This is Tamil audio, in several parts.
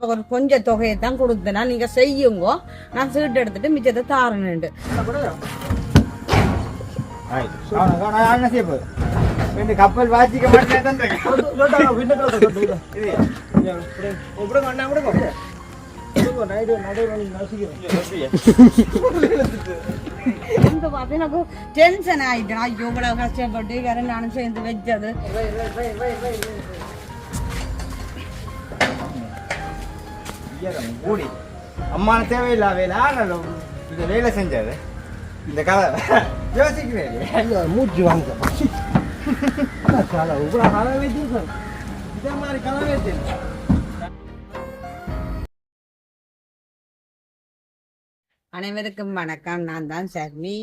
அப்போ ஒரு கொஞ்சம் தொகையை தான் கொடுத்தேனா நீங்க செய்யுங்க. நான் சீட்டு எடுத்துட்டு மிச்சத்தை தாரணுண்டு. ரெண்டு கப்பல் வாசிக்க மாட்டேன் எனக்கு டென்ஷன் ஆயிட்டேன் ஐயோ இவ்வளவு கஷ்டப்பட்டு வேற நானும் சேர்ந்து வச்சது. கூடி அம்மான தேவையில்லா வேலை. ஆனாலும் இந்த வேலை செஞ்சது இந்த கதை. யோசிக்கிறேன். மூச்சு வாங்க. இவ்வளோ கலவை வச்சிருக்கோம் இதே மாதிரி கதை வச்சு. அனைவருக்கும் வணக்கம். நான் தான் சர்மி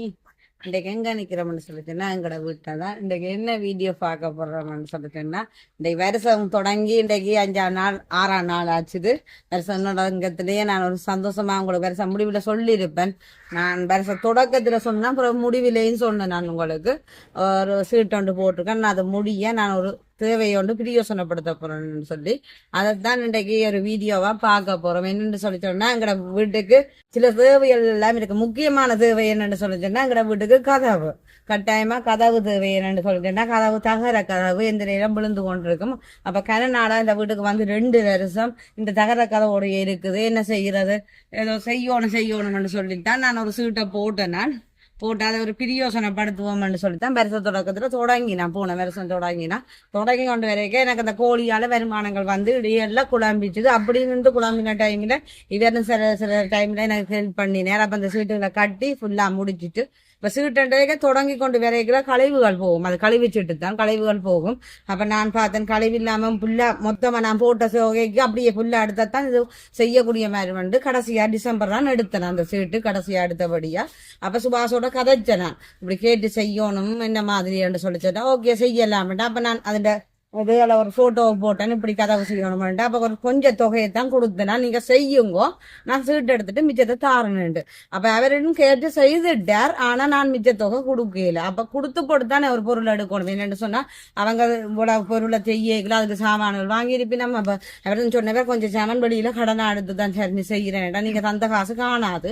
இன்றைக்கு எங்கே நிற்கிறோம்னு சொல்லிட்டுன்னா எங்களோட வீட்டில் தான் இன்றைக்கு என்ன வீடியோ பார்க்க போகிறோம்னு சொல்லிட்டுன்னா இன்றைக்கு வருஷம் தொடங்கி இன்றைக்கு அஞ்சாம் நாள் ஆறாம் நாள் ஆச்சுது. வருஷம் தொடங்கத்துலேயே நான் ஒரு சந்தோஷமாக உங்களுக்கு வருஷம் முடிவில் சொல்லியிருப்பேன். நான் வருஷம் தொடக்கத்தில் சொன்னேன் அப்புறம் முடிவிலேயும் சொன்னேன் நான் உங்களுக்கு. ஒரு சீட்டு ஒன்று போட்டிருக்கேன். நான் அதை முடிய நான் ஒரு தேவையை ஒன்று பிரியோசனப்படுத்த போறோம்னு சொல்லி. அதைத்தான் இன்றைக்கு ஒரு வீடியோவா பார்க்க போறோம். என்னன்னு சொல்லி சொன்னா எங்கட வீட்டுக்கு சில தேவைகள் எல்லாம் இருக்கு. முக்கியமான தேவை என்னன்னு சொல்லி சொன்னா எங்கட வீட்டுக்கு கதவு. கட்டாயமா கதவு தேவை என்னன்னு சொல்லி சொன்னா கதவு தகர கதவு எந்த நேரம் விழுந்து கொண்டிருக்கும். அப்ப கனநாடா இந்த வீட்டுக்கு வந்து ரெண்டு வருஷம் இந்த தகர கதவோட இருக்குது. என்ன செய்யறது ஏதோ செய்யணும் செய்யணும்னு சொல்லித்தான் நான் ஒரு சீட்டை போட்டேன் நான். போட்டு அதை ஒரு பிரியோசனப்படுத்துவோம்னு சொல்லித்தான் வருஷ தொடக்கத்தில் தொடங்கினான். போன வருஷம் தொடங்கினா தொடங்கி கொண்டு வரைக்கும் எனக்கு அந்த கோழியால் வருமானங்கள் வந்து எல்லாம் குழம்பிச்சுது. அப்படி இருந்து குழம்பின டைமில் இவரும் சில சில டைமில் எனக்கு ஹெல்ப் பண்ணினேன் அப்போ அந்த சீட்டுகளை கட்டி ஃபுல்லாக முடிச்சிட்டு இப்ப சீட்டண்டே தொடங்கி கொண்டு வரைக்கிற கழிவுகள் போகும். அது கழிவு சீட்டு தான் கழிவுகள் போகும். அப்போ நான் பார்த்தேன் கழிவு இல்லாமல் புல்லா மொத்தமாக நான் போட்ட சோகைக்கு அப்படியே புல்லா எடுத்தால் தான் இது செய்யக்கூடிய மாதிரி வந்து கடைசியாக டிசம்பர் தான் எடுத்தேன். அந்த சீட்டு கடைசியாக எடுத்தபடியாக அப்போ சுபாஷோட கதைச்சேன் நான். இப்படி கேட்டு செய்யணும் என்ன மாதிரி என்று சொல்லிச்சேன். ஓகே செய்யலாம்டா அப்போ நான் அதில் இதுல ஒரு ஃபோட்டோவை போட்டேன்னு இப்படி கதவு செய்யணும்ட்டு அப்போ ஒரு கொஞ்சம் தொகையை தான் கொடுத்தேன்னா நீங்கள் செய்யுங்கோ. நான் சீட்டு எடுத்துட்டு மிச்சத்தை தாரணுண்டு அப்போ அவரிடம் கேட்டு செய்துட்டார். ஆனால் நான் மிச்ச தொகை கொடுக்கல. அப்போ கொடுத்து போட்டுத்தானே ஒரு பொருள் எடுக்கணும். என்னென்னு சொன்னால் அவங்க இவ்வளோ பொருளை செய்யல அதுக்கு சாமான்கள் வாங்கியிருப்பி நம்ம அப்போ அவரும் சொன்னவர் கொஞ்சம் சாமான் வெளியில் கடனை எடுத்து தான் சரி நீ செய்யறேன்டா. நீங்கள் தந்த காசு காணாது.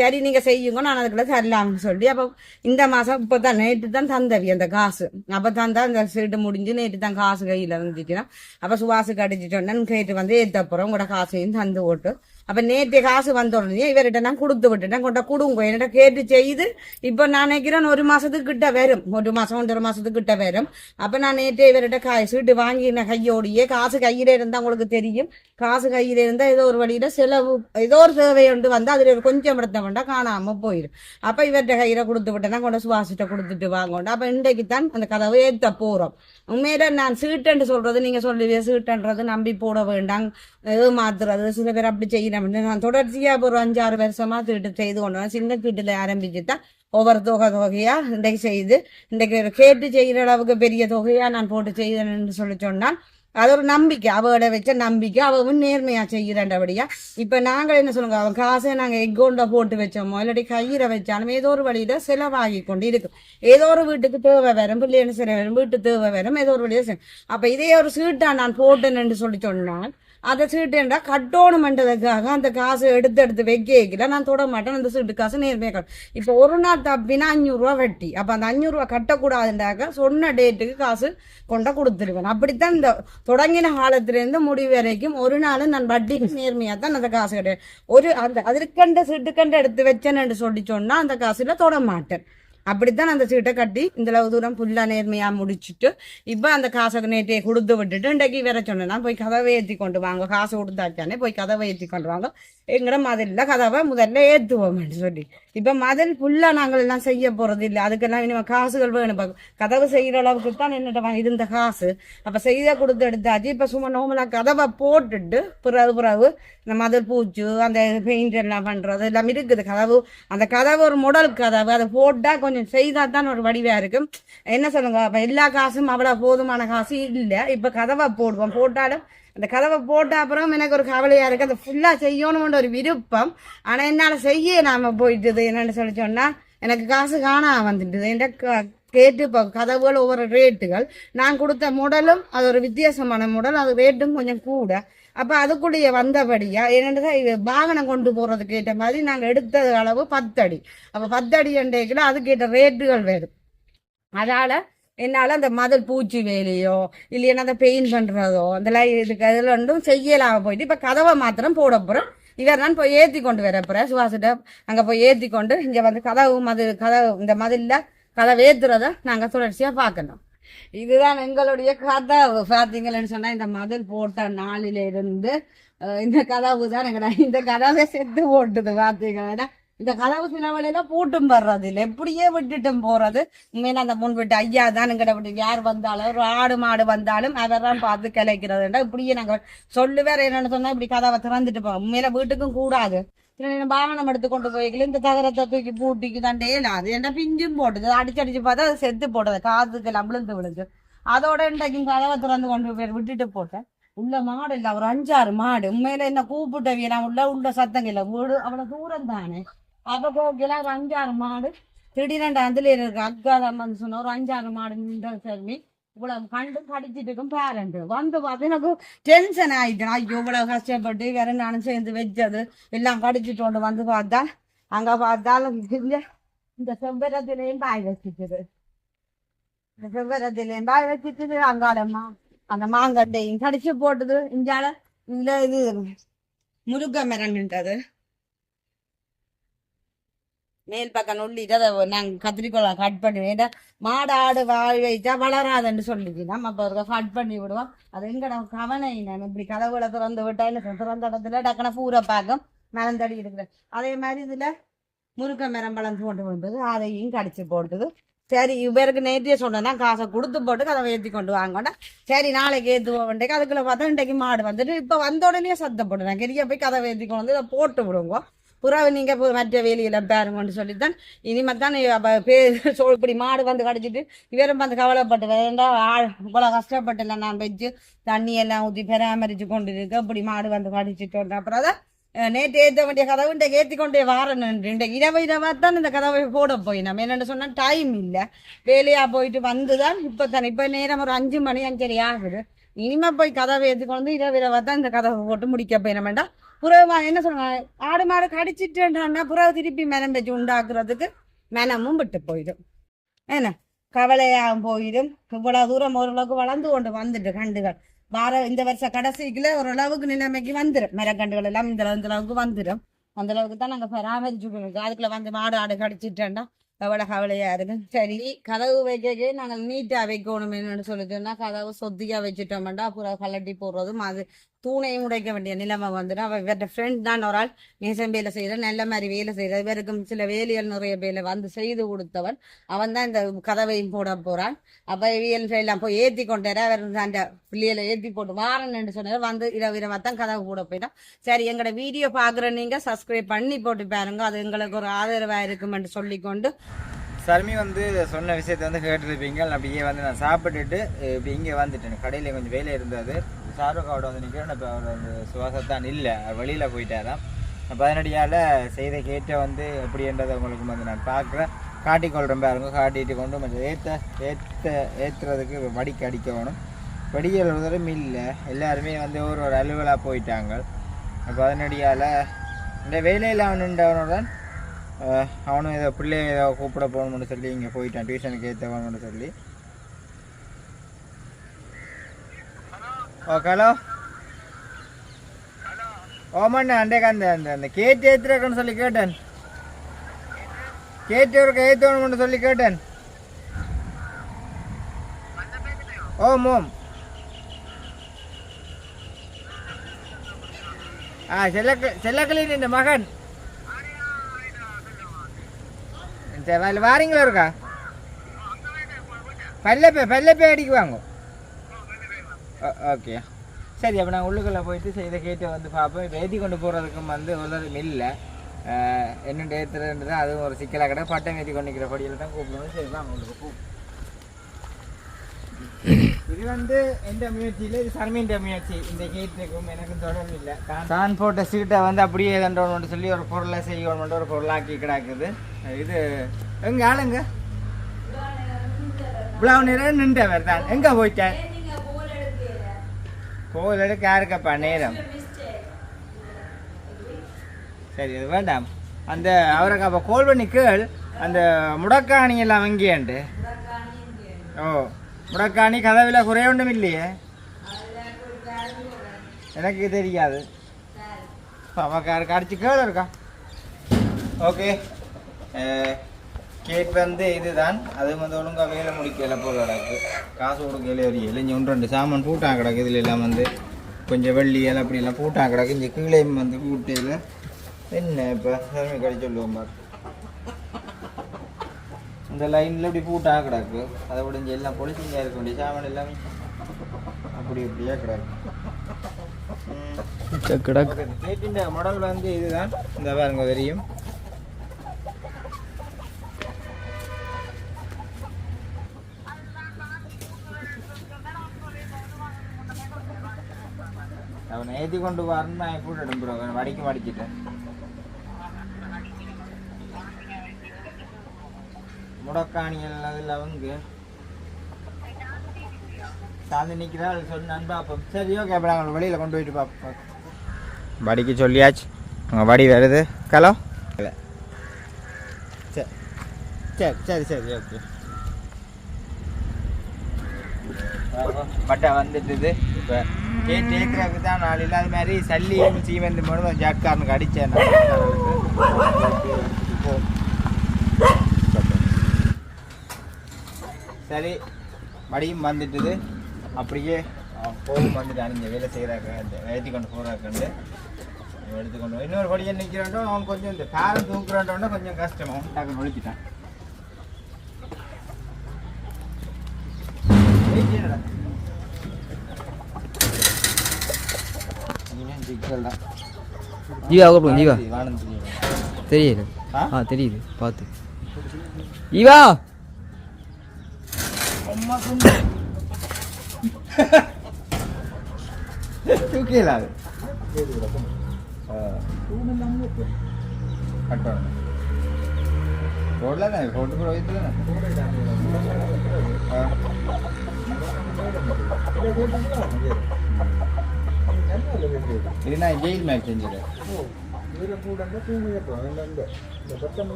சரி நீங்கள் செய்யுங்க நான் அதுக்குள்ள தரலாம்னு சொல்லி அப்போ இந்த மாதம் இப்போ தான் நேற்று தான் தந்தவி அந்த காசு. அப்போ தந்தா அந்த சீட்டு முடிஞ்சு நேற்று தான் காசு கையில இருந்துச்சுன்னா அப்போ சுவாசுக்கு அடிச்சுட்டோன்னு கேட்டு வந்து ஏற்றப்புறம் உங்களோட காசையும் தந்து போட்டு அப்ப நேற்று காசு வந்த உடனே இவர்கிட்ட நான் கொடுத்து விட்டுட்டேன் கொண்ட கொடுங்க. என்னட்ட கேட்டு செய்து இப்ப நான் நினைக்கிறேன் ஒரு மாசத்துக்கு கிட்ட வரும். ஒரு மாசம் ஒன்றரை மாசத்துக்கு கிட்ட வரும். அப்ப நான் நேற்று இவர்கிட்ட காய் சீட்டு வாங்கின கையோடையே காசு கையில இருந்தா உங்களுக்கு தெரியும். காசு கையில இருந்தா ஏதோ ஒரு வழியில செலவு ஏதோ ஒரு சேவை ஒன்று வந்து அதுல ஒரு கொஞ்சம் இடத்த வேண்டாம் காணாம போயிடும் அப்ப இவர்கிட்ட கையில கொடுத்து விட்டேன்னா கொண்ட சுவாசிட்ட கொடுத்துட்டு வாங்கணும் அப்ப இன்றைக்கு தான் அந்த கதவை ஏத்த போறோம். உண்மையில நான் சீட்டுன்னு சொல்றது நீங்க சொல்லுவீங்க சீட்டுன்றது நம்பி போட வேண்டாம். ஏமாத்துறது சில பேர் அப்படி செய்யணும் நான் தொடர்ச்சியாக ஒரு அஞ்சாறு வருஷமாக சீட்டு செய்து கொண்டு வரேன். சின்ன சீட்டுல ஆரம்பிச்சு தான் ஒவ்வொரு தொகை தொகையாக இன்றைக்கு செய்து இன்றைக்கு கேட்டு செய்கிற அளவுக்கு பெரிய தொகையாக நான் போட்டு செய்தேன்னு சொல்லி சொன்னால் அது ஒரு நம்பிக்கை. அவளை வச்ச நம்பிக்கை அவன் நேர்மையா செய்கிறண்டபடியா இப்ப நாங்கள் என்ன சொல்லுங்க? அவன் காசை நாங்க எக்கௌண்ட போட்டு வச்சோமோ இல்லாட்டி கையில வச்சாலும் ஏதோ ஒரு வழியில செலவாகி கொண்டு இருக்கும் ஏதோ ஒரு வீட்டுக்கு தேவை வரும் பிள்ளைன்னு சில வரும் வீட்டு தேவை வரும் ஏதோ ஒரு வழியில அப்போ அப்ப இதே ஒரு சீட்டா நான் போட்டேன்னு சொல்லி சொன்னால் அதை சீட்டு என்றா அந்த காசு எடுத்து எடுத்து வைக்கல நான் தொட மாட்டேன் அந்த சீட்டு காசு நேர்மையாக கட்டணும். இப்போ ஒரு நாள் தப்பினா அஞ்சூறுரூவா வட்டி. அப்போ அந்த அஞ்சூறுரூவா கட்டக்கூடாதுன்றாக்க சொன்ன டேட்டுக்கு காசு கொண்ட கொடுத்துருவேன். அப்படித்தான் இந்த தொடங்கின காலத்திலேருந்து முடிவு வரைக்கும் ஒரு நாள் நான் வட்டி நேர்மையாக தான் அந்த காசு கிடையாது ஒரு அந்த அதற்கண்ட சீட்டுக்கண்ட எடுத்து வச்சேன்னு சொல்லி சொன்னால் அந்த காசுல தொட மாட்டேன். அப்படித்தான் அந்த சீட்டை கட்டி இந்த அளவு தூரம் ஃபுல்லாக நேர்மையாக முடிச்சுட்டு இப்போ அந்த காசை நேற்றையை கொடுத்து விட்டுட்டு இன்றைக்கு வேற சொன்னேன்னா போய் கதவை ஏற்றி கொண்டு வாங்க. காசு கொடுத்தாச்சானே போய் கதவை ஏற்றி கொண்டு வாங்க. எங்கட மாதிரில கதவை முதல்ல ஏற்றுவோம்னு சொல்லி. இப்ப மதில் ஃபுல்லா நாங்கள் எல்லாம் செய்ய போறது இல்லை. அதுக்கெல்லாம் இனிமே காசுகள் வேணும். கதவு செய்யற அளவுக்கு தான் என்னட்ட இருந்த காசு. அப்ப செய்த கொடுத்து எடுத்தாச்சு. இப்ப சும்மா நோமலா கதவை போட்டுட்டு பிறகு பிறகு இந்த மதில் பூச்சு அந்த பெயிண்ட் எல்லாம் பண்றது எல்லாம் இருக்குது. கதவு அந்த கதவு ஒரு முடல் கதவு. அதை போட்டா கொஞ்சம் செய்தா தான் ஒரு வடிவா இருக்கும். என்ன சொல்லுங்க? அப்ப எல்லா காசும் அவ்வளவு போதுமான காசு இல்லை. இப்ப கதவை போடுவோம். போட்டாலும் அந்த கதவை போட்ட அப்புறம் எனக்கு ஒரு கவலையாக இருக்குது அதை ஃபுல்லாக செய்யணும்னு ஒரு விருப்பம். ஆனால் என்னால் செய்ய நாம் போயிட்டுது என்னென்னு சொல்லி சொன்னால் எனக்கு காசு காணா வந்துட்டுது. என்கிட்ட கேட்டு இப்போ கதவுகள் ஒவ்வொரு ரேட்டுகள் நான் கொடுத்த முடலும் அது ஒரு வித்தியாசமான முடல் அது ரேட்டும் கொஞ்சம் கூட. அப்போ அதுக்குள்ளேயே வந்தபடியா என்னது இது வாகனம் கொண்டு போகிறதுக்கு ஏற்ற மாதிரி நாங்கள் எடுத்த அளவு பத்தடி அப்போ பத்தடி அண்டைக்குள்ள அதுக்கேற்ற ரேட்டுகள் வேணும். அதால் என்னால் அந்த மதல் பூச்சி வேலையோ இல்லைன்னா அந்த பெயிண்ட் பண்ணுறதோ அதெல்லாம் லை- இதுக்கு அதில் ரெண்டும் செய்யலாம போயிட்டு இப்போ கதவை மாத்திரம் போட போகிறோம் இவர் நான் போய் ஏற்றி கொண்டு வர போகிறேன் சுவாசிட்ட அங்கே போய் ஏற்றி கொண்டு இங்கே வந்து கதவு மதில் கதவு இந்த மதிலில் கதவை ஏற்றுறத நாங்கள் தொடர்ச்சியாக பார்க்கணும். இதுதான் எங்களுடைய கதவு. பாத்தீங்கன்னு சொன்னால் இந்த மதில் போட்ட நாளில இருந்து இந்த கதவு தான் எங்கடா இந்த கதவை செத்து போட்டுது பார்த்தீங்கன்னா இந்த கதவு சில வேலையில பூட்டும் வர்றது இல்லை எப்படியே விட்டுட்டும் போறது. உண்மையில அந்த முன் விட்டு ஐயா தான் எங்கிட்ட விட்டு யார் வந்தாலும் ஒரு ஆடு மாடு வந்தாலும் அதெல்லாம் பார்த்து கிளைக்கிறதுண்டா இப்படியே நாங்க சொல்லு வேற என்னன்னு சொன்னா இப்படி கதவை திறந்துட்டு போவோம். உண்மையில வீட்டுக்கும் கூடாது. பாகனம் வாகனம் எடுத்து கொண்டு போய்க்கல இந்த தகரத்தை தூக்கி பூட்டிக்கு தான் அது என்ன பிஞ்சும் போட்டுது. அடிச்சு அடிச்சு பார்த்தா அது செத்து போட்டது. காதுக்கு விழுந்து விழுந்து. அதோட இன்றைக்கும் கதவை திறந்து கொண்டு போய் விட்டுட்டு போட்டேன். உள்ள மாடு இல்ல. ஒரு அஞ்சாறு மாடு. உண்மையில என்ன கூப்பிட்டவிய நான் உள்ள உள்ள சத்தம் இல்லை. வீடு அவ்வளவு தூரம் தானே அப்ப போகல ஒரு அஞ்சாறு மாடு. திடீரெண்டு அதுல இருக்கு அக்காதம்மன் சொன்ன ஒரு அஞ்சாறு மாடு நின்ற செல்வி இவ்வளவு கண்டு கடிச்சிட்டு இருக்கும் பேரண்ட். வந்து பார்த்து எனக்கு டென்ஷன் ஆயிட்டேன் ஐயோ இவ்வளவு கஷ்டப்பட்டு வேற நானும் சேர்ந்து வச்சது. எல்லாம் கடிச்சிட்டு கொண்டு வந்து பார்த்தா அங்க பார்த்தாலும் இந்த இந்த செவ்வரத்திலையும் பாய் வச்சுட்டுது. இந்த செவ்வரத்திலையும் பாய் வச்சுட்டு அங்காளம்மா அந்த மாங்கட்டையும் கடிச்சு போட்டது. இஞ்சால இந்த இது முருங்கை மரம்ன்றது மேல் பக்கம் நுள்ளிட்டு அதை நாங்கள் கத்திரிக்கோளை கட் பண்ணி ஏன்னா மாடு ஆடு வாழ வைச்சா வளராதுன்னு சொல்லிச்சு. நம்ம அப்போ ஒரு கட் பண்ணி விடுவோம். அது எங்கட கவனை நான் இப்படி கதவுல திறந்து விட்டா இல்லை திறந்த இடத்துல டக்குன பூரை பார்க்கும். மலந்தடி இருக்குது. அதே மாதிரி இதில் முருக்க மரம் வளர்ந்து கொண்டு வந்தது அதையும் கடிச்சு போட்டுது. சரி இவருக்கு நேற்றே சொன்னேன்னா காசை கொடுத்து போட்டு அதை ஏற்றி கொண்டு வாங்கோன்னா. சரி நாளைக்கு ஏற்றுவோம் வேண்டிய அதுக்குள்ள பார்த்தா இன்றைக்கு மாடு வந்துட்டு இப்போ வந்த உடனே சத்தம் போட்டுறேன் கெரிய போய் கதவை ஏற்றி கொண்டு வந்து இதை போட்டு விடுவோம் புறாவை நீங்கள் போய் மற்ற வேலியில் பாருங்கன்னு சொல்லித்தான். இனிமேல் தான் பே சொல் இப்படி மாடு வந்து கடிச்சிட்டு இவரும் வந்து கவலைப்பட்டு வேண்டா ஆள் இவ்வளோ கஷ்டப்பட்டுல நான் வச்சு தண்ணி எல்லாம் ஊற்றி பராமரித்து கொண்டு இருக்க இப்படி மாடு வந்து கடிச்சிட்டு அப்புறம் தான் நேற்று ஏற்ற வேண்டிய கதவு இன்றைக்கு ஏற்றி கொண்டே வாரணும் இன்றைக்கு இரவு இரவாக தான் இந்த கதவை போட போய் நம்ம. என்னென்னு சொன்னால் டைம் இல்லை. வேலையாக போயிட்டு வந்து தான் இப்போ தானே இப்போ நேரம் ஒரு அஞ்சு மணி அஞ்சரை ஆகுது. இனிமே போய் கதவை ஏற்றி கொண்டு இரவு இரவாக தான் இந்த கதவை போட்டு முடிக்க போயிட வேண்டாம் புறவை என்ன சொல்லுவாங்க ஆடு மாடு கடிச்சிட்டுன்னா புறவை திருப்பி மெனம் வச்சு உண்டாக்குறதுக்கு மெனமும் விட்டு போயிடும். என்ன? கவலையாகவும் போயிடும். இவ்வளோ தூரம் ஓரளவுக்கு வளர்ந்து கொண்டு வந்துட்டு கண்டுகள். வார இந்த வருஷம் கடைசிக்குள்ள ஓரளவுக்கு நிலைமைக்கு வந்துடும் மரக்கண்டுகள் எல்லாம் இந்த இந்த அளவுக்கு வந்துடும் அந்த அளவுக்கு தான் நாங்கள் பராமரிச்சுக்கணும் அதுக்குள்ள வந்து மாடு ஆடு கடிச்சிட்டேன்டா எவ்வளோ கவலையாக இருக்கு சரி கதவு வைக்கவே நாங்கள் நீட்டாக வைக்கணும் என்னன்னு சொல்லிட்டோம்னா கதவு சொத்தியாக வச்சுட்டோம்டா அப்புறம் கலட்டி போடுறதும் அது தூணையும் உடைக்க வேண்டிய நிலைமை வந்துடும். அவள் இவர்கிட்ட ஃப்ரெண்ட் தான் ஒரு ஆள். நேசம் வேலை செய்கிற நல்ல மாதிரி வேலை செய்கிற இவருக்கும் சில வேலைகள் நிறைய வேலை வந்து செய்து கொடுத்தவன் அவன் தான் இந்த கதவையும் போட போகிறான் அப்போ இவியல் எல்லாம் போய் ஏற்றி கொண்டு அவர் அந்த பிள்ளைகளை ஏற்றி போட்டு வாரன்னு சொன்னார். வந்து இரவு இரவா தான் கதவு கூட போயிட்டான். சரி எங்களோட வீடியோ பார்க்குற நீங்கள் சப்ஸ்கிரைப் பண்ணி போட்டு பாருங்க. அது எங்களுக்கு ஒரு ஆதரவா இருக்குமென்று சொல்லிக்கொண்டு. சர்மி வந்து சொன்ன விஷயத்தை வந்து கேட்டிருப்பீங்க. அப்படியே வந்து நான் சாப்பிட்டுட்டு இப்படி இங்கே வந்துட்டேன். கடையில் கொஞ்சம் வேலை இருந்தது. ஷாருக்காவோட வந்து நிற்கிறேன் இப்போ அவர் அந்த சுவாசத்தான் இல்லை வெளியில் போயிட்டாராம். பதினடியால் செய்த கேட்ட வந்து எப்படின்றதை உங்களுக்கு வந்து நான் பார்க்குறேன். காட்டிக்கொள்கிறேன் பாருங்க காட்டிட்டு கொண்டு கொஞ்சம் ஏற்ற ஏற்ற ஏற்றுறதுக்கு வடிக்கு அடிக்க வேணும். வடிகள் ஒரு தடவை இல்லை எல்லாருமே வந்து ஒரு ஒரு அலுவலாக போயிட்டாங்க. பதினடியால் இந்த வேலையில் அவன் நின்றவனுடன் அவனும் ஏதோ பிள்ளைய ஏதோ கூப்பிட போகணும்னு சொல்லி இங்கே போயிட்டான் டியூஷனுக்கு ஏற்றவனு சொல்லி. ஓ ஹலோ ஓமண்ணா அண்டேக்கு அந்த அந்த அந்த கேட்டு ஏற்றுறக்குன்னு சொல்லி கேட்டேன் கேட்டு ஒரு ஏற்றணும்னு சொல்லி கேட்டேன் ஓம் ஓம் ஆ செல்லக்க செல்லக்கலின் இந்த மகன் சரி வாரீங்களா இருக்கா பல்லப்பே பல்லப்பே அடிக்கு வாங்க ஓகே சரி அப்போ நான் உள்ளுக்குள்ளே போயிட்டு செய்த கேட்டு வந்து பார்ப்போம். இப்போ ஏற்றி கொண்டு போகிறதுக்கும் வந்து ஒரு இல்லை. என்னென்று ஏற்றுறதுன்றது அதுவும் ஒரு சிக்கலாக கிட்ட பட்டம் ஏற்றி கொண்டு நிற்கிற படியில் தான் கூப்பிடுவோம். சரி வாங்க உங்களுக்கு கூப்பிடு இது வந்து எந்த முயற்சியில் இது சர்மின் முயற்சி. இந்த கேட்டுக்கும் எனக்கும் தொடர்பு இல்லை. தான் போட்ட சீட்டை வந்து அப்படியே தண்டோன்னு சொல்லி ஒரு பொருளை செய்யணும்னு ஒரு பொருளாக்கி கிடக்குது. இது எங்க ஆளுங்க? இவ்வளவு நேரம் நின்றவர் தான். எங்க போயிட்டார் கோவில் எடுக்க யாருக்கப்பா நேரம் சரி அது வேண்டாம் அந்த அவருக்கு அப்போ கோல் பண்ணி கேள் அந்த முடக்காணி எல்லாம் அங்கேயாண்டு ஓ முடக்காணி கதவில் குறைய ஒன்றும் இல்லையே எனக்கு தெரியாது அவக்காருக்கு அடிச்சு கேள் இருக்கா ஓகே கேக் வந்து இதுதான். அது வந்து ஒழுங்கா வேலை முடிக்கல போல கிடக்கு. காசு கொடுக்கல ஒரு இளைஞ ஒன்று ரெண்டு சாமான் பூட்டான் கிடக்கு. இதுல எல்லாம் வந்து கொஞ்சம் வெள்ளி எல்லாம் அப்படி எல்லாம் பூட்டான் கிடக்கு. இங்கே கீழே வந்து பூட்டையில் என்ன இப்போ? கடை சொல்லுவோம் பாரு. இந்த லைனில் இப்படி பூட்டா கிடக்கு. அதை விட எல்லாம் பொலிசிங்க இருக்க வேண்டிய சாமான் எல்லாமே அப்படி இப்படியே கிடக்கு. கிடக்கு. கேட்டின் மாடல் வந்து இதுதான். இந்த பாருங்க தெரியும் அவனை ஏற்றி கொண்டு வரணும் நான் கூட்டிட்டு ப்ரோ வடிக்க வடிச்சிட்டேன் முடக்காணிகள் அதில் அவங்க சாந்தி நிற்கிறாள் சொன்னான் பார்ப்போம் சரி ஓகே அப்புறம் அவங்களை வெளியில் கொண்டு போயிட்டு பார்ப்போம் வடிக்கு சொல்லியாச்சு அங்கே வடி வருது ஹலோ இல்லை சரி சரி சரி சரி ஓகே பட்டா வந்துட்டுது இப்போ கேட்டு தான் நாள் இல்லாத மாதிரி சல்லியும் சீமந்தி மட்டும் ஜாட்காரனுக்கு அடித்தேன் சரி மடியும் வந்துட்டுது. அப்படியே போகும் வந்துட்டு இங்கே வேலை செய்கிறாக்க ஏற்றி கொண்டு போகிறாக்கண்டு எடுத்துக்கொண்டு இன்னொரு படியை நிற்கிறான்டோ அவன் கொஞ்சம் இந்த பேரன் தூக்குறான்டோன்னா கொஞ்சம் கஷ்டம் அவன் டக்குன்னு ஒழிச்சிட்டான் வெயிட் என்னடா இனிமேல் சிக்கல் தான் ஜீவா கூப்பிடுங்க ஜீவா வானம் தெரியும் தெரியுது ஆ? ஆ தெரியுது பார்த்து ஜீவா அம்மா சொன்ன தூக்கிடல அது கட்டணும் ரோட்ல தான் ரோட்டு கூட வைத்து இது நான் ஜெயில் மேட்ச் செஞ்சிடறேன்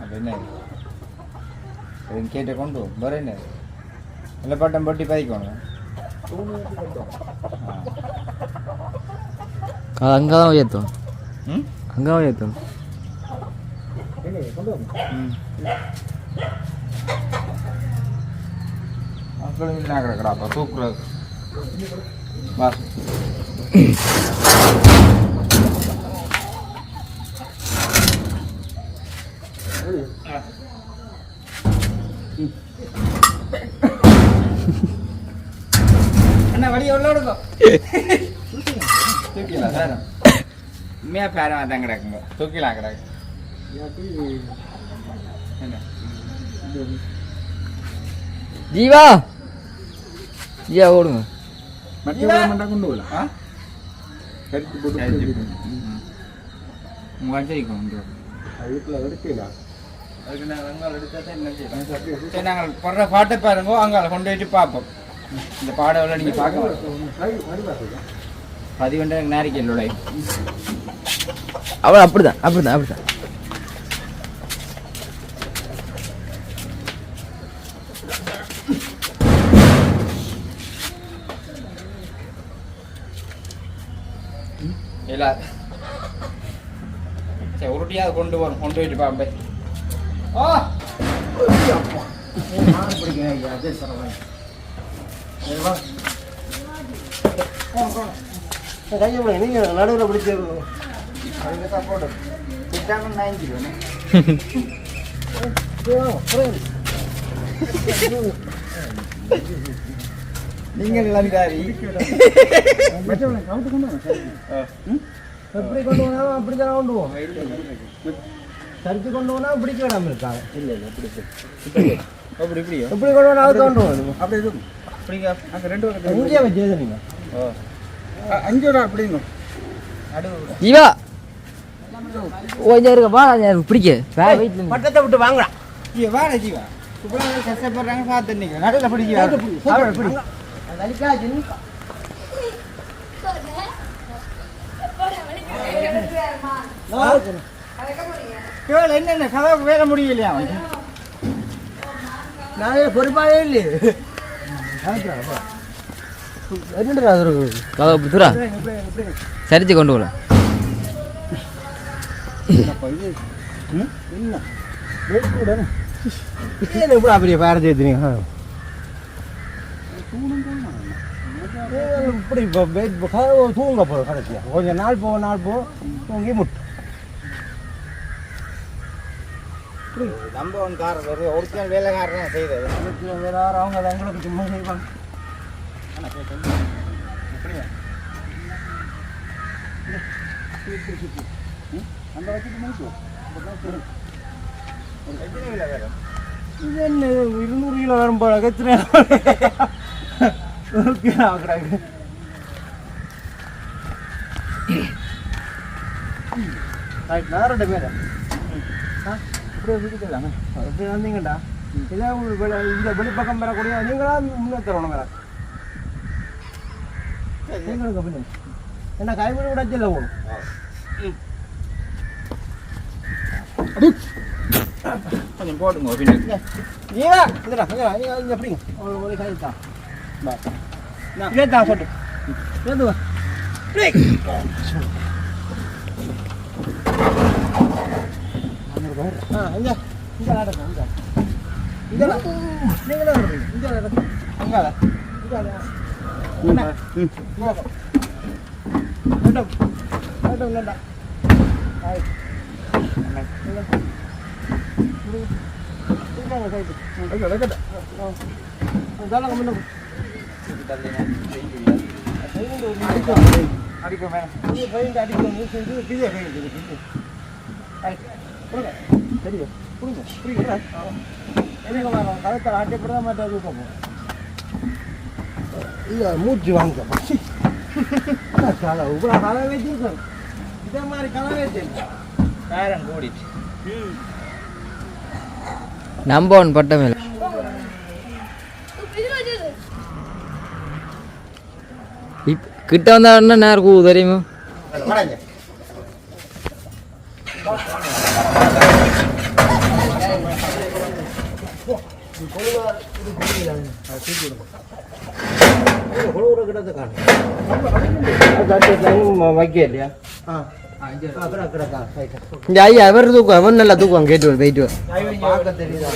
அப்போ என்ன கேட்ட கொண்டு வர என்ன இல்லை பட்டம் பொட்டி பதிக்கணும் அங்கே தான் உயர்த்தும் அங்கே தான் உயர்த்தும் ம் மக்களும் என்ன கிடக்குறாப்பா தூக்குறது வா. அண்ணா வடி எவ்வளோ எடுக்கும் தூக்கிடலாம் சார் உண்மையாக பேரமாக தான் கிடக்குங்க. கிடக்கு. ஜீவா ஜீவா ஓடுங்க. செய்யலாம்? சரி, நாங்கள் படுற பாட்டை பாருங்க அங்கே கொண்டு போயிட்டு பார்ப்போம் இந்த பாடவெல்லாம் நீங்கள் பார்க்க பதிவெண்டு எனக்கு நேரிக்கல் அவள் அப்படிதான் அப்படிதான் அப்படிதான் இல்ல சரி உருட்டியாவது கொண்டு வரும். கொண்டு போயிட்டு பார்ப்பேன் ஆ! நடுவில் பிடிச்சிருக்கோம் நீங்கள் இளந்தாரி எப்படி கொண்டு போனாலும் அப்படி தான் கொண்டு போவோம். சரிச்சு கொண்டு போனா பிடிக்க விடாம இருக்காங்க. அப்படி இப்படியோ? எப்படி கொண்டு போனாலும் கொண்டு போகணும் அப்படி இருக்கும் அப்படிங்க அங்கே ரெண்டு பக்கத்து எங்கேயே வச்சு நீங்க ஓ அஞ்சோட அப்படிங்க ஜீவா ஓ இங்கே இருக்க வா எனக்கு பிடிக்க. பட்டத்தை விட்டு வாங்கடா. ஜீவா வாடா ஜீவா. இவ்வளோ கஷ்டப்படுறாங்க பார்த்து நடுவில் பிடிக்க வலிக்கா ஜின்கா என்னென்ன? கதவுக்கு வேற முடியலையா அவன்? நானே பொறுப்பாகவே இல்லையே. என்னடா அது? புத்துரா? சரிச்சு கொண்டு போல என்ன? எப்படி அப்படியே பேர சேர்த்துனீங்க இப்படி இப்போ வெயிட் கதவு தூங்க போகிறோம் கடைசியாக கொஞ்சம் நாள் போ நாள் போ தூங்கி முட்டு நம்ம ஒன் காரர் ஒரு ஒரிஜினல் வேலைக்காரன் செய்தது வேற யாரும் அவங்க எங்களுக்கு சும்மா செய்வாங்க அந்த வச்சுட்டு இது என்ன இருநூறு கிலோ வரும்போது போல கத்துறேன் கிடாக்கு நான் ரெண்டு பேர் இப்படியே விட்டுக்கலாமே இப்படி வந்தீங்கடா இதே உங்களுக்கு இந்த வெளிப்பக்கம் வரக்கூடிய நீங்களா முன்னே தரணும் வேற நீங்களும் பின்ன என்ன கைவிட விடாச்சில்ல போகணும் கொஞ்சம் போடுங்க இதுடா இதுடா நீங்க எப்படிங்க ஒரு ஒரு கை தான் பா இதே தான் சொல்லு ஏது வா ஆ இங்க இங்க நடக்கும் இங்க இங்க நீங்களே வருவீங்க இங்க நடக்கும் அங்கால இங்க என்ன இங்க மேடம் மேடம் இல்லடா ஆய் அடிக்கும் மேடம் மூச்சு வாங்க கலவை கலவை வச்சிருக்கோம் இதே மாதிரி கலவை வச்சிருக்கோம் நேரம் கூடிட்டு நம்ப ஒன் பட்ட மேல இப் கிட்ட வந்தா என்ன நேரம் கூ தெரியுமா? ஐயா அவர் தூக்கம் அவன் நல்லா தூக்குவான் கேட்டு போயிட்டு பார்க்க தெரியுதா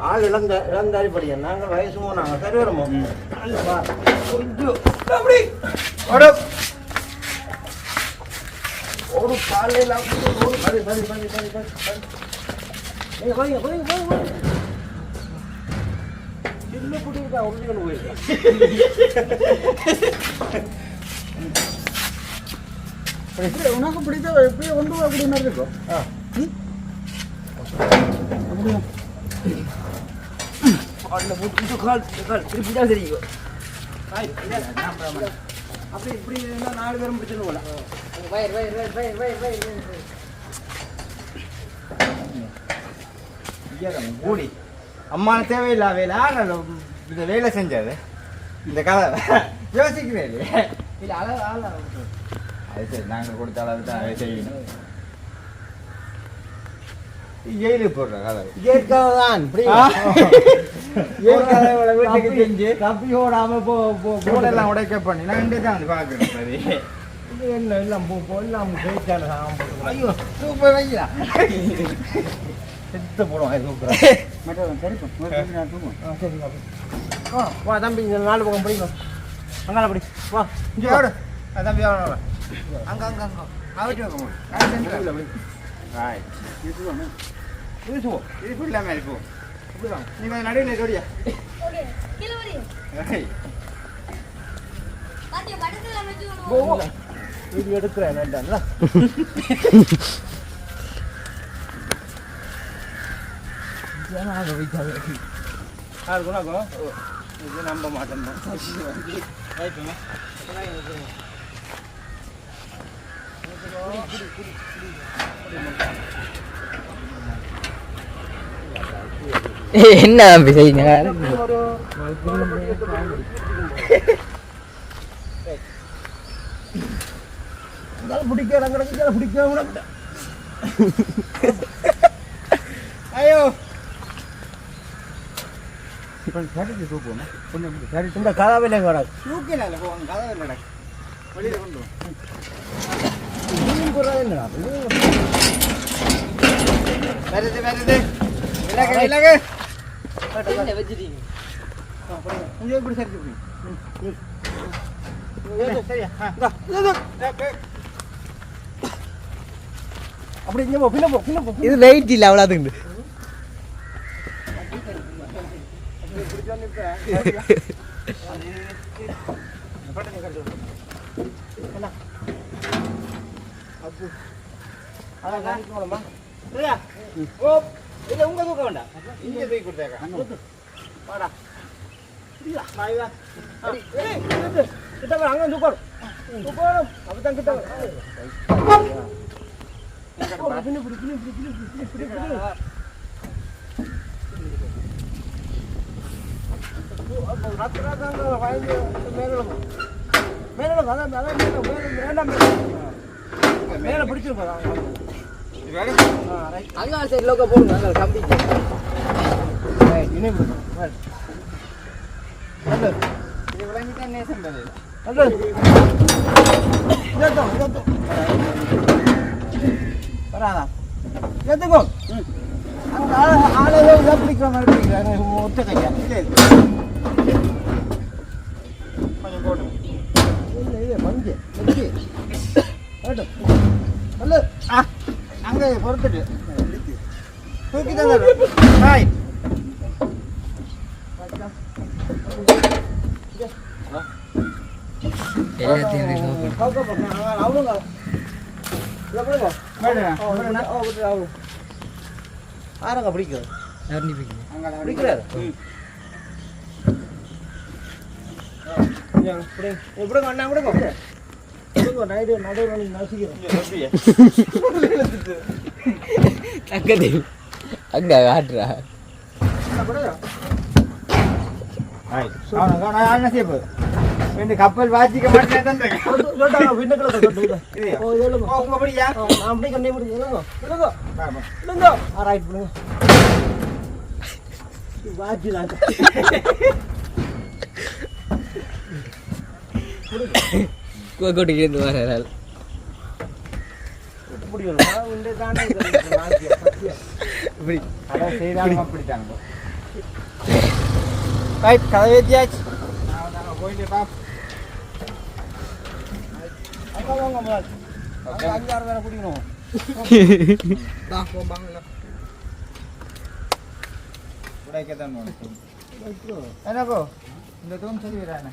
ஆள் இழந்த இழந்தாரி படியா நாங்கள் வயசுமோ நாங்கள் சரி வருமோ ஒரு காலையில் ஒரு பதி பதி பதி பதி பதி உனக்கு பிடித்த எப்படி ஒன்று அப்படி மாதிரி இருக்கும். ஆ. காலில் போட்டு இது கால் இது கால் திருப்பி தான் தெரியும் அப்படி இப்படி இருந்தா நாலு பேரும் பிடிச்சிட்டு போல. கூடி. அம்மான தேவையில்லா வேலை. யார் இந்த வேலை செஞ்சது இந்த கதை. யோசிக்கிறேன் இல்லை அளவு ஆள் அது சரி நாங்கள் கொடுத்த அளவு தான் அதை செய்யணும். ஜெயிலுக்கு போடுற கதை. வீட்டுக்கு செஞ்சு. தப்பி ஓடாம போ போ கூடெல்லாம் உடைக்க பண்ணி நான் இங்கே தான் வந்து பார்க்குறேன் என்ன எல்லாம் போ எல்லாம் ஐயோ சூப்பர் செத்து சரி வா, தம்பி இந்த நாலு பக்கம் பிடிக்கும் அங்கால படி வா இங்கே ஓடு அதான் தம்பி அங்கே அங்கே அங்கே அவட்டு வைக்க முடியும் ரைட் வீசுவோம் இது ஃபுல்லாக மேலே போ நீ கொஞ்சம் நடுவில் ஜோடியா வீடியோ எடுக்கிறேன் வேண்டாம்ல நம்ப மாட்டேன் என்ன தம்பி செய்யுங்க பிடிக்க பிடிக்க உனக்கு ஐயோ இந்த கதாவிலே கிடக்கு. தூக்கில இல்லை போங்க கதவு இல்லைடா வெளியில் கொண்டு வா. வருது வருது. விலகு விலகு இங்கே இப்படி சரிச்சு பிடி. சரியா? ஆ, இந்தா, இந்தா, இந்தா. அப்படி இங்கே போ பின்ன போ பின்ன போ இது வெயிட் இல்லை அவ்வளோதுண்டு அதான் காணிக்க போலாமா? சரியா? ஓ, இதை உங்க தூக்க வேண்டாம். இங்கே தூக்கி கொடுத்தாக்கா வாடா. கிட்ட, அங்க தூக்கணும். தூக்கணும். அப்பதான் கிட்ட வா. ஓ, பின்ன பிடி, பின்ன பிடி, பின்ன பிடி, பின்ன பிடி, பின்ன பிடி. ஓ, அப்போ ரத்த ரத்த அங்க வாங்கி மேல விழுகும். மேல விழுகும், அதான், அதான் மேல, மேல, வேண்டாம், மேல. மேல பிடிச்சிருப்பா அங்கே சைடு லோக்க போடுங்க அங்கே கம்பி ரைட் இது விளங்கிட்டா நேசம் பதில் வராதா எடுத்துக்கோ அங்க ஆள- பிடிக்கிற மாதிரி பிடிக்கிறாங்க ஒத்த கையா கொஞ்சம் போட்டு இல்லை இது மஞ்சு மஞ்சு ஆ அங்கே பொறுத்துட்டு தூக்கி தந்துடு ஹாய் ஆரங்க பிடிக்கும் பிடிக்கிறாரு எப்படிங்க அண்ணா கொடுங்க கொடுங்க நைட்டு காட்டுறா ரெண்டு கப்பல் வாச்சிக்க மாட்டேன் கோட்டிலேருந்து வர பிடிக்கணும் நான் உண்டே தானே வாஜி சத்தியம் இப்படி கடை செய்தாலும் அப்படித்தானுங்க ரைட் கதை அங்க அஞ்சாறு பேரை உடைக்கத்தான் என்னக்கோ இந்த தூண் சரி வரானே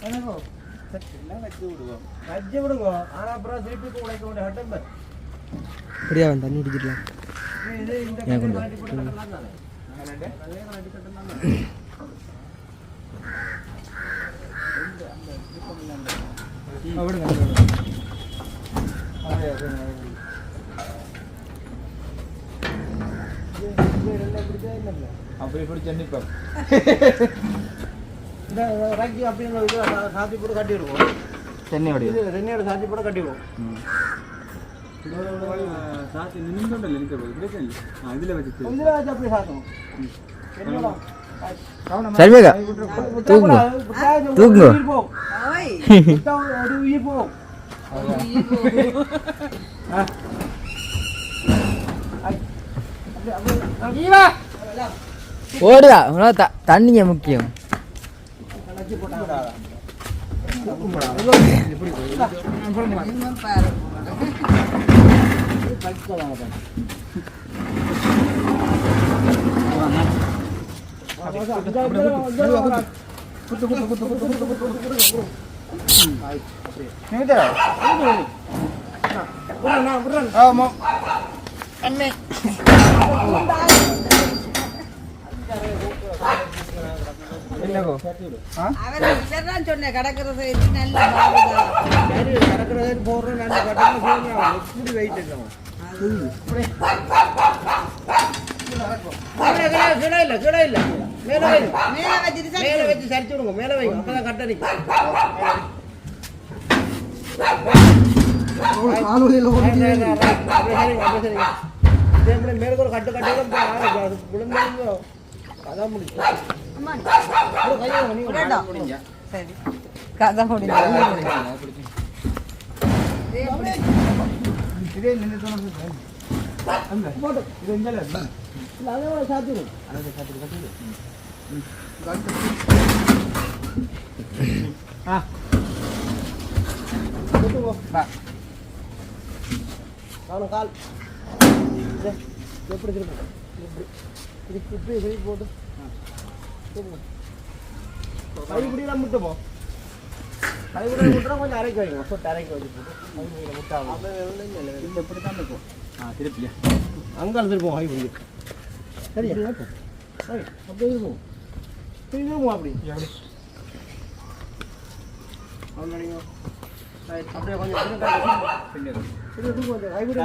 என்ன காலம் என்ன ஒன்றரை கொண்டு அடிச்சிருக்கலாம் கொள்ள கூடையில் அது ராக்கி அப்படிங்கிற இது சாத்தி போட்டு கட்டிடுவோம். தென்னை இது ரெண்டையோட சாத்தி போட்டு கட்டிடுவோம். சாத்தி நின்றுண்டல்ல நிற்கிறது பிரச்சனை இல்லை. ஆ இதில் வச்சுட்டு கொஞ்சம் வச்சு அப்படி சாத்தணும்? சர்வேகா. தூக்குங்க. ஒரு உயிர் போகும். ஒரு உயிர் போகும். ஆ. அப்படி- அப்படி- அப்படி- ஓடுதா உங்களா த ஆமா அண்ணே என்னகோ சொன்னேன் கடற்கரை நல்ல போடுறோம் நல்ல கட்டணம் செய்யணும் எப்படி வெயிட் இருக்கணும் கீழே இல்லை கீழே இல்லை மேலே வைங்க மேல மேலே வச்சு சரிச்சு விடுங்க மேலே வைங்க கட்ட நிற்கும் மேலே கட்டு கட்டு விழுந்தாங்க அதான் முடிச்சு சரி கதை போட்டு ஆ வா கால் எப்படி? திரும்ப இப்படி இப்படி இப்படி போட்டு? கைப்பிடியெல்லாம் முட்டுப்போம் கைப்பிடியில் முட்டுறா கொஞ்சம் அரைக்க வைங்க. சொட்டு அரைக்க வச்சு போட்டு கைப்பிடியில் முட்டாகும் இந்த இப்படி தான் இருக்கும். ஆ திருப்பியா. அங்கே திருப்போம் கைப்பிடி சரியா? சரி அப்படியே இருக்கும் சரி திரும்பும் அப்படி. அப்படியே கொஞ்சம் கைப்பிடி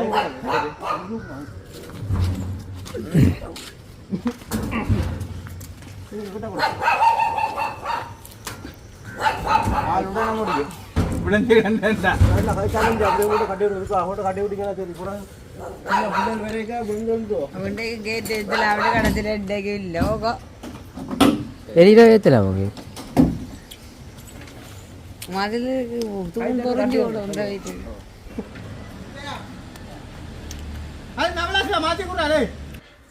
வெளியில ஏத்தல அவங்க மதில் பொறிஞ்சு கொண்டு வந்த வீட்டுக்கு அது நம்மளாச்சுல மாத்தி கூட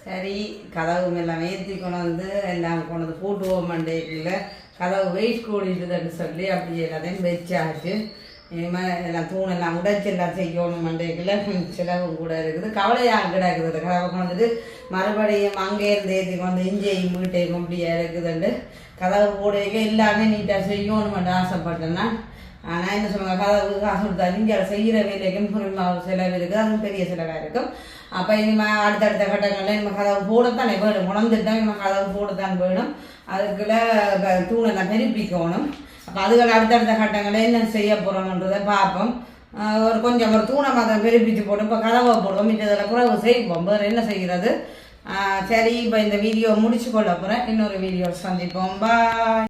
சரி கதவு எல்லாம் ஏற்றி கொண்டு வந்து எல்லாம் கொண்டு வந்து போட்டுவோம் மண்டேக்கில் கதவு வெயிட் கூடிட்டுதுன்னு சொல்லி அப்படி எல்லாத்தையும் வச்சாச்சு. இனிமேல் எல்லாம் தூணெல்லாம் உடைச்சி எல்லாம் செய்யணும் மண்டேக்கில் செலவும் கூட இருக்குது. கவலையாக கிடக்குது. கதவை கொண்டு மறுபடியும் அங்கேருந்து ஏற்றி கொண்டு இஞ்சையும் வீட்டையும் அப்படியே இருக்குதுண்டு கதவு போடுறதுக்கு எல்லாமே நீட்டாக செய்யணுமென்று ஆசைப்பட்டேன்னா ஆனால் என்ன சொல்லுவாங்க கதவு காசு கொடுத்தா இந்தியாவில் செய்கிற வேலைக்கும் புரியுமா செலவு இருக்குது. அதுவும் பெரிய செலவாக இருக்கும். அப்போ இனிமேல் அடுத்தடுத்த கட்டங்களில் நம்ம கதவு போடத்தானே வேணும். தான் நம்ம கதவு போடத்தான் வேணும். அதுக்குள்ள தூணெல்லாம் பெருப்பிக்கணும் அப்போ அதுகள் அடுத்தடுத்த கட்டங்களில் என்ன செய்ய போகிறோம்ன்றதை பார்ப்போம். ஒரு கொஞ்சம் ஒரு தூணை மாதம் பெருப்பிச்சு போட்டு இப்போ கதவை போடுவோம் மிச்சதில் குறவு செய்வோம். வேறு என்ன செய்கிறது சரி இப்போ இந்த வீடியோ முடிச்சு கொள்ள போகிறேன் இன்னொரு வீடியோ சந்திப்போம். பாய்.